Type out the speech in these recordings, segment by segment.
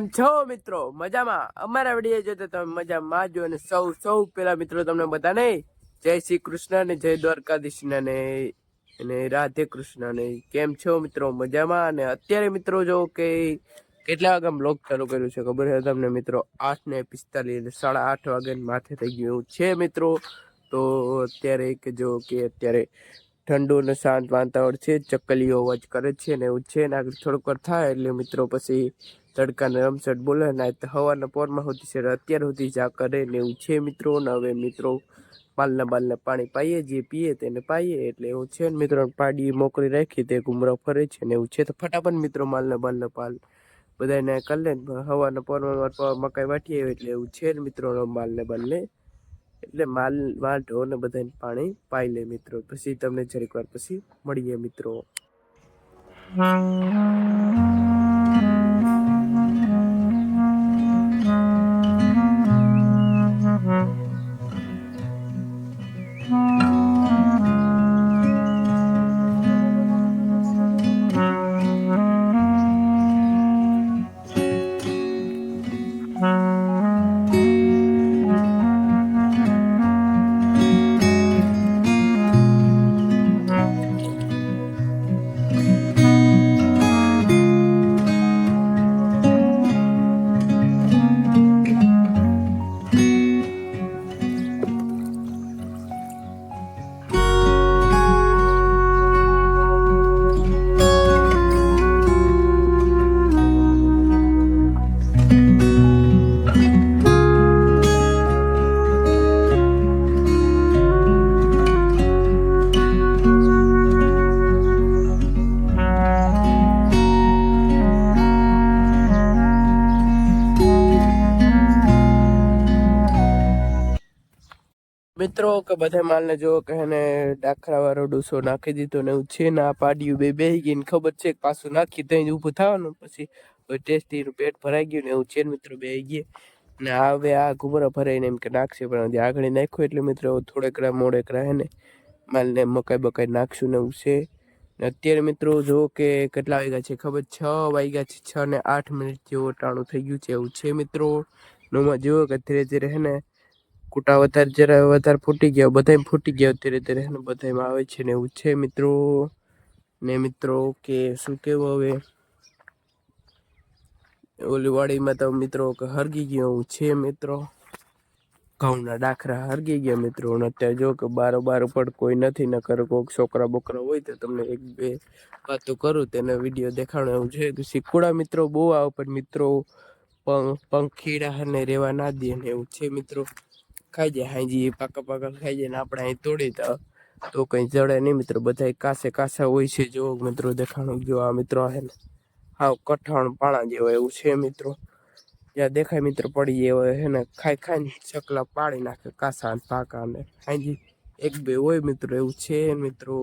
કેમ છો મિત્રો, મજામાં? અમારા વીડિયો જોતા તમે મજામાં જો અને સૌ સૌ પેલા મિત્રો તમને બધાને જય શ્રી કૃષ્ણ ને જય દ્વારકાધીશ ને, અને રાધે કૃષ્ણ ને. કેમ છો મિત્રો? મજામાં? અને અત્યારે મિત્રો જો કે કેટલા વાગે બ્લોગ ચાલુ કર્યું છે ખબર છે તમને મિત્રો? આઠ ને પિસ્તાલીસ સાડા આઠ વાગે માથે થઈ ગયું છે મિત્રો. તો અત્યારે કે જો કે અત્યારે ઠંડુ અને શાંત વાતાવરણ છે, ચકલીઓ અવાજ કરે છે ને એવું છે ને આગળ થોડુંક થાય એટલે મિત્રો પછી તડકાને રમસટ બોલે ને આ તો હવારના પોરમાં હોતી છે, અત્યાર સુધી જા કરે ને એવું છે મિત્રો. ને હવે મિત્રો માલના બાલને પાણી પાઈએ, જે પીએ તેને પાઈએ. એટલે એવું છે ને મિત્રો, પાડી મોકલી રાખી તે ઘુમરા ફરે છે ને એવું છે. તો ફટાફટ મિત્રો માલને બાલને પાલ. બધાને કરી લે હવાના પોરમાં મકાઈ વાટીએ એટલે એવું છે ને મિત્રો માલને બાલને એટલે માલ માલ ને બધાને પાણી પાઈ લે મિત્રો. પછી તમને જરીક વાર પછી મળીએ મિત્રો. મિત્રો, કે બધા માલને જો કે ડાખરા વાળો ડૂસો નાખી દીધો ને એવું છે ને પાડ્યું, બે બેહી ગઈ ને ખબર છે પાછું નાખી ત્યાં ઊભું થવાનું, પછી ટેસ્ટી પેટ ભરાઈ ગયું ને એવું છે મિત્રો બે ગયે ને હવે આ ઘુમરા ભરાઈને એમ કે નાખશે, પણ આગળ નાખ્યું એટલે મિત્રો થોડેક મોડેક રહે ને માલને મકાઈ બકાઈ નાખશું ને એવું છે. ને અત્યારે મિત્રો જો કે કેટલા વાગ્યા છે ખબર, છ વાગ્યા છે, છ ને આઠ મિનિટ જેવો ટાણું થઈ ગયું છે એવું છે મિત્રો. નોમાં જુઓ કે ધીરે ધીરે હે ને કુટા વધારે જરા વધારે ફૂટી ગયા બધા ફૂટી ગયા ધીરે ધીરે અને ને? આવે છે ને એવું છે મિત્રો. ને મિત્રો, કે શું કેવું હવે? ઓલી વાડીમાં તો મિત્રો કે હરગી ગયો હું છે મિત્રો. ઘઉંના ડાખરા હરગી ગયા મિત્રો, અને અત્યારે જો કે બારો બાર ઉપર કોઈ નથી ન કરે કોઈક છોકરા બોકરા હોય તો તમને એક બે વાતો કરું, તેને વીડિયો દેખાડો, એવું છે. શીખુડા મિત્રો બહુ આવે, પણ મિત્રો પંખ પંખીડા અને રેવા ના દે ને એવું છે મિત્રો. ખાઈ જાય, હાજી પાકા પાકા ખાઈ જાય ને આપણે અહીં તોડી તો તો કંઈ જડે નહીં મિત્રો બધા કાસે કાસા હોય છે જો મિત્રો, દેખાણું જો આ મિત્રો હે ને હા કઠણ પાણા જેવા એવું છે મિત્રો. જ્યાં દેખાય મિત્રો પડી જાય હે ને, ખાઈ ખાઈને ચકલા પાડી નાખે કાસા ને પાકા ને. હાજી, એક બે હોય મિત્રો, એવું છે મિત્રો.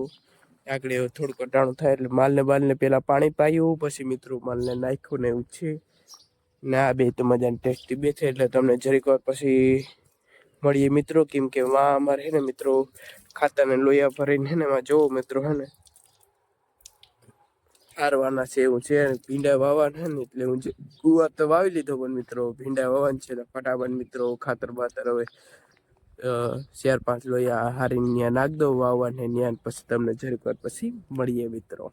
આગળ એવું થોડું કટાણું થાય એટલે માલને બાલને પહેલાં પાણી પાયું, પછી મિત્રો માલને નાખ્યું ને એવું છે. ને આ બે તો મજાની ટેસ્ટી બે છે, એટલે તમને જરીક વાર પછી મળીએ મિત્રો. કેમ કે વા અમારે હે ને મિત્રો ખાતાને લોયા ભરીને ને એમાં જોવો મિત્રો હે ને. આરવાના છે એવું છે. ભીંડા વાવવાના ને એટલે હું ગુવાર તો વાવી લીધો પણ મિત્રો. ભીંડા વાવવાના છે ફટાફટ મિત્રો ખાતર બાતર હવે ચાર પાંચ લોયા હારીને ત્યાં નાખ દો વાવવાને ત્યાં પછી તમને જરીક વાર પછી મળીએ મિત્રો.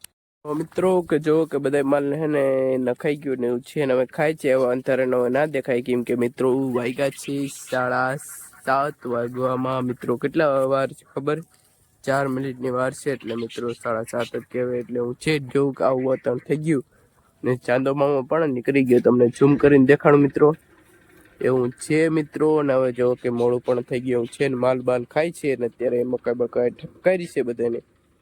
મિત્રો કે જો કે બધા માલ હે ને નખાઈ ગયું ને એવું છે ને હવે ખાય છે. હવે અંતરે હવે ના દેખાય. કેમ કે મિત્રો વાગ્યા છે સાડા સાત વાગવામાં મિત્રો, કેટલા વાર છે ખબર? ચાર મિનિટની વાર છે એટલે મિત્રો સાડા સાત જ કહેવાય. એટલે હું છે જ જોઉં કે આવું વાતાવરણ થઈ ગયું ને ચાંદો મામો પણ નીકળી ગયો. તમને ઝૂમ કરીને દેખાડું મિત્રો. એવું છે મિત્રો અને હવે જો કે મોડું પણ થઈ ગયું. છે ને માલ બાલ ખાય છે ને અત્યારે મકાઈ બકાઈ ઠપકારી છે બધાને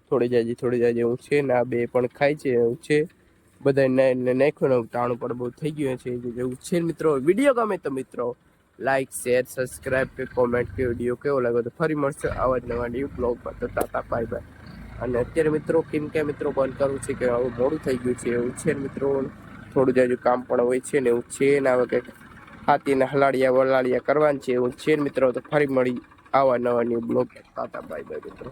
થોડી જાજી થોડી જાજી. એવું છે ને આ બે પણ ખાય છે. એવું છે બધા નાખ્યું ને તાણું પણ બહુ થઈ ગયું છે. જેવું છે મિત્રો. વીડિયો ગમે તો મિત્રો. લાઈક શેર સબસ્ક્રાઈબ કે કોમેન્ટ કે વીડિયો કેવો લાગ્યો તો ફરી મળશે આવા જ નવા ન્યૂ બ્લોગમાં તો તાતા બાય બાય અને અત્યારે મિત્રો, કેમ કે મિત્રો, બંધ કરવું છે કે હવે મોડું થઈ ગયું છે, એવું છે મિત્રો, થોડું જાજુ કામ પણ હોય છે ને એવું છે ને હવે કંઈક હાથીને હલાડિયા વલાડિયા કરવાનું છે એવું છે મિત્રો, તો ફરી મળી આવા નવા ન્યૂ બ્લોગ તાતા બાય બાય મિત્રો.